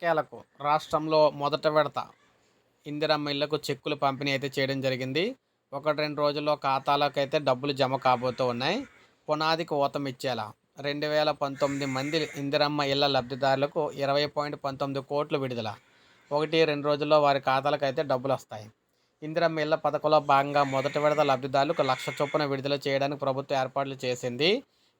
ఎట్టకేలకు రాష్ట్రంలో మొదట విడత ఇందిరమ్మ ఇళ్ళకు చెక్కులు పంపిణీ అయితే చేయడం జరిగింది. ఒకటి రెండు రోజుల్లో ఖాతాలకు అయితే డబ్బులు జమ కాబోతూ ఉన్నాయి. పునాదికి ఊతం ఇచ్చేలా రెండు వేల పంతొమ్మిది మంది ఇందిరమ్మ ఇళ్ళ లబ్ధిదారులకు ఇరవై పాయింట్ పంతొమ్మిది కోట్లు విడుదల. ఒకటి రెండు రోజుల్లో వారి ఖాతాలకు అయితే డబ్బులు వస్తాయి. ఇందిరమ్మ ఇళ్ళ పథకంలో భాగంగా మొదటి విడత లబ్ధిదారులకు లక్ష చొప్పున విడుదల చేయడానికి ప్రభుత్వం ఏర్పాట్లు చేసింది.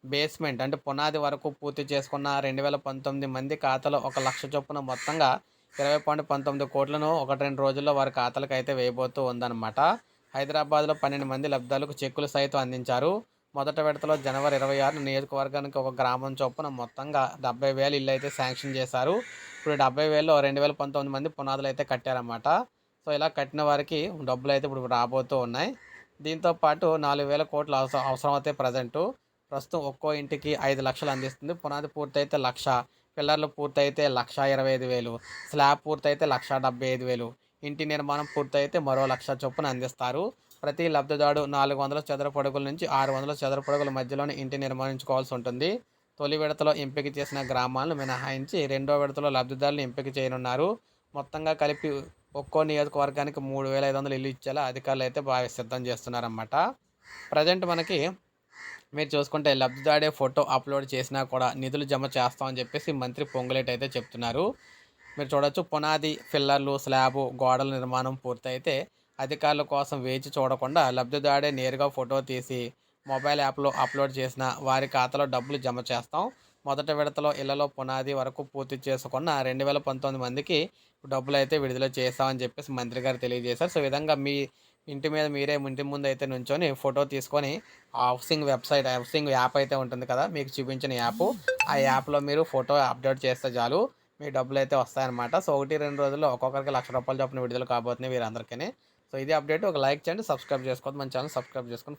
బేస్మెంట్ అంటే పునాది వరకు పూర్తి చేసుకున్న రెండు వేల పంతొమ్మిది మంది ఖాతాలో ఒక లక్ష చొప్పున మొత్తంగా ఇరవై పాయింట్ పంతొమ్మిది కోట్లను ఒకటి రెండు రోజుల్లో వారి ఖాతాలకు అయితే వేయబోతూ ఉందన్నమాట. హైదరాబాద్లో పన్నెండు మంది లబ్ధాలకు చెక్కులు సైతం అందించారు. మొదట విడతలో జనవరి ఇరవై ఆరు నియోజకవర్గానికి ఒక గ్రామం చొప్పున మొత్తంగా డెబ్బై వేలు ఇల్లు అయితే శాంక్షన్ చేశారు. ఇప్పుడు డెబ్బై వేలు రెండు వేల పంతొమ్మిది మంది పునాదులు అయితే కట్టారన్నమాట. సో ఇలా కట్టిన వారికి డబ్బులు అయితే ఇప్పుడు రాబోతూ ఉన్నాయి. దీంతో పాటు నాలుగు వేల కోట్లు అవసరం అవసరం అయితే ప్రజెంటు. ప్రస్తుతం ఒక్కో ఇంటికి ఐదు లక్షలు అందిస్తుంది. పునాది పూర్తయితే లక్ష పిల్లర్లు పూర్తయితే లక్ష ఇరవై ఐదు వేలు స్లాబ్ పూర్తయితే లక్ష డెబ్బై ఐదు వేలు. ఇంటి నిర్మాణం పూర్తయితే మరో లక్ష చొప్పున అందిస్తారు. ప్రతి లబ్ధిదారుడు నాలుగు వందల చదరపడుగుల నుంచి ఆరు వందల చదరపడుగుల మధ్యలోనే ఇంటి నిర్మించుకోవాల్సి ఉంటుంది. తొలి విడతలో ఎంపిక చేసిన గ్రామాలను మినహాయించి రెండో విడతలో లబ్ధిదారులు ఎంపిక చేయనున్నారు. మొత్తంగా కలిపి ఒక్కో నియోజకవర్గానికి మూడు వేల ఐదు వందలు ఇల్లు ఇచ్చేలా అధికారులు అయితే బాగా సిద్ధం చేస్తున్నారన్నమాట. ప్రజెంట్ మనకి మీరు చూసుకుంటే లబ్ధిదారుడే ఫోటో అప్లోడ్ చేసినా కూడా నిధులు జమ చేస్తామని చెప్పేసి మంత్రి పొంగులేటి అయితే చెప్తున్నారు. మీరు చూడొచ్చు పునాది ఫిల్లర్లు స్లాబు గోడల నిర్మాణం పూర్తయితే అధికారుల కోసం వేచి చూడకుండా లబ్ధిదారుడే నేరుగా ఫోటో తీసి మొబైల్ యాప్లో అప్లోడ్ చేసిన వారి ఖాతాలో డబ్బులు జమ చేస్తాం. మొదటి విడతలో ఇళ్ళలో పునాది వరకు పూర్తి చేసుకున్న రెండు వేల పంతొమ్మిది మందికి డబ్బులు అయితే విడుదల చేస్తామని చెప్పేసి మంత్రి గారు తెలియజేశారు. సో విధంగా మీ ఇంటి మీద మీరే ఇంటి ముందు అయితే నుంచొని ఫోటో తీసుకొని హౌసింగ్ వెబ్సైట్ హౌసింగ్ యాప్ అయితే ఉంటుంది కదా మీకు చూపించిన యాప్. ఆ యాప్లో మీరు ఫోటో అప్డేట్ చేస్తే చాలు మీ డబ్బులు అయితే వస్తాయన్నమాట. సో ఒకటి రెండు రోజుల్లో ఒక్కొక్కరికి లక్ష రూపాయలు చొప్పున విడుదల కాబోతున్నాయి వీరందరికీ సో ఇది అప్డేట్. ఒక లైక్ చేయండి సబ్స్క్రైబ్ చేసుకోవద్దు మన ఛానల్ సబ్స్క్రైబ్ చేసుకొని